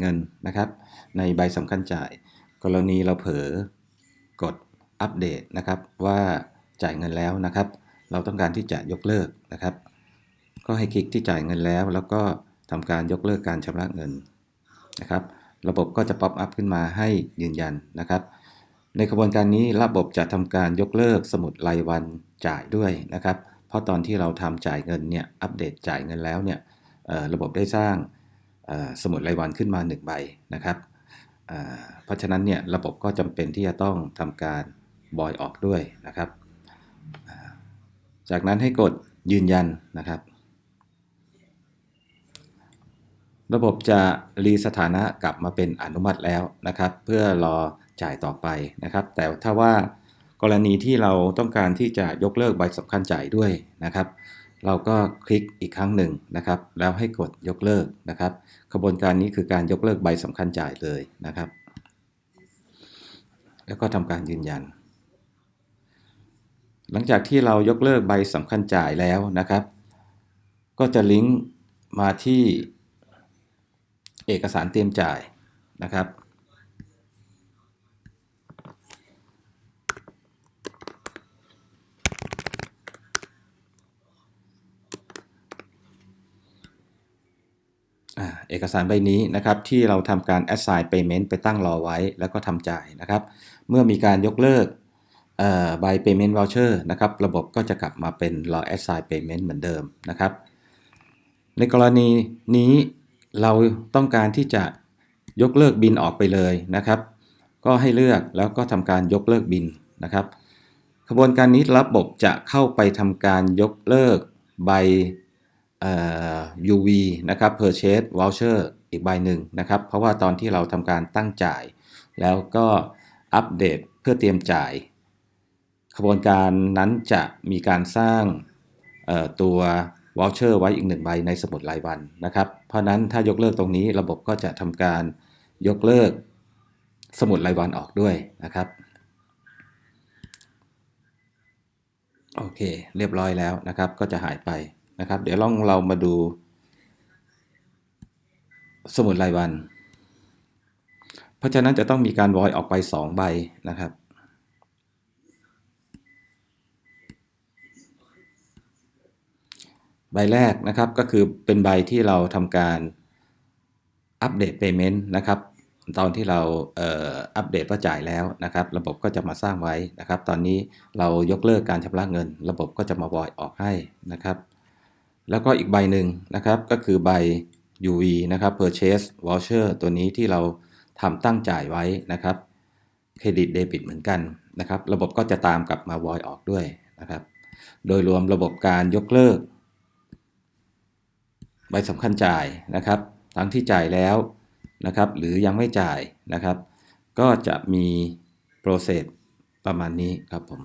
เงินนะครับ ในใบสำคัญจ่าย กรณีเราเผลอกดอัปเดตนะครับว่าจ่ายเงินแล้วนะครับ เราต้องการที่จะยกเลิกนะครับ ก็ให้คลิกที่จ่ายเงินแล้ว แล้วก็ทำการยกเลิกการชำระเงินนะครับ ระบบก็จะป๊อปอัพขึ้นมาให้ยืนยันนะครับ ในกระบวนการนี้ระบบจะทำการยกเลิกสมุดรายวันจ่ายด้วยนะครับ เพราะตอนที่เราทำจ่ายเงินเนี่ยอัปเดตจ่ายเงินแล้วเนี่ยระบบได้สร้าง สมุดรายวันขึ้นมา 1 ใบนะครับเพราะฉะนั้นเนี่ยระบบก็จำเป็นที่จะต้องทำการบอยออกด้วยนะครับ จากนั้นให้กดยืนยันนะครับ ระบบจะรีสถานะกลับมาเป็นอนุมัติแล้วนะครับ เพื่อรอจ่ายต่อไปนะครับ แต่ถ้าว่ากรณีที่เราต้องการที่จะยกเลิกใบสำคัญจ่ายด้วยนะครับ เราก็คลิกอีกครั้งหนึ่งนะครับ แล้วให้กดยกเลิกนะครับกระบวนการนี้คือการยกเลิกใบสำคัญจ่ายเลยนะครับ แล้วก็ทำการยืนยัน หลังจากที่เรายกเลิกใบสำคัญจ่ายแล้วนะครับ ก็จะลิงก์มาที่เอกสารเตรียมจ่ายนะครับ อ่า เอกสารใบนี้นะครับที่เราทำการ assign payment ไปตั้งรอไว้แล้วก็ทำจ่ายนะครับ เมื่อมีการยกเลิกใบ payment voucher นะครับระบบก็จะกลับมาเป็น รอ assign payment เหมือนเดิมนะครับ ในกรณีนี้เราต้องการที่จะยกเลิกบินออกไปเลยนะครับ ก็ให้เลือกแล้วก็ทำการยกเลิกบินนะครับกระบวนการนี้ระบบจะเข้าไปทำการยกเลิกใบ UV นะครับ Purchase Voucher อีกใบหนึ่งนะครับ เพราะว่าตอนที่เราทำการตั้งจ่าย แล้วก็อัปเดตเพื่อเตรียมจ่ายกระบวนการนั้นจะมีการสร้างตัว voucher ไว้อีกหนึ่งใบในสมุดรายวันนะครับ เพราะนั้นถ้ายกเลิกตรงนี้ระบบก็จะทำการยกเลิกสมุดรายวันออกด้วยนะครับ โอเค เรียบร้อยแล้วนะครับ ก็จะหายไป นะครับ เดี๋ยวลองเรามาดู สมุดรายวัน เพราะฉะนั้นจะต้องมีการวอยออกไป 2 ใบนะครับใบแรกนะครับก็คือเป็นใบที่เราทำการอัปเดต Payment นะครับ ตอนที่เราเอ่ออัปเดตว่าจ่ายแล้วนะครับ ระบบก็จะมาสร้างไว้นะครับ ตอนนี้เรายกเลิกการชำระเงิน ระบบก็จะมาวอยออกให้นะครับ แล้วก็อีกใบหนึ่งนะครับก็คือใบ UV นะครับ Purchase Voucher ตัวนี้ที่เราทำตั้งจ่ายไว้นะครับเครดิตเดบิตเหมือนกันนะครับ ระบบก็จะตามกลับมาวอยออกด้วยนะครับ โดยรวมระบบการยกเลิก ใบสำคัญจ่ายนะครับ ทั้งที่จ่ายแล้วนะครับ หรือยังไม่จ่ายนะครับ ก็จะมีโปรเซสประมาณนี้ครับผม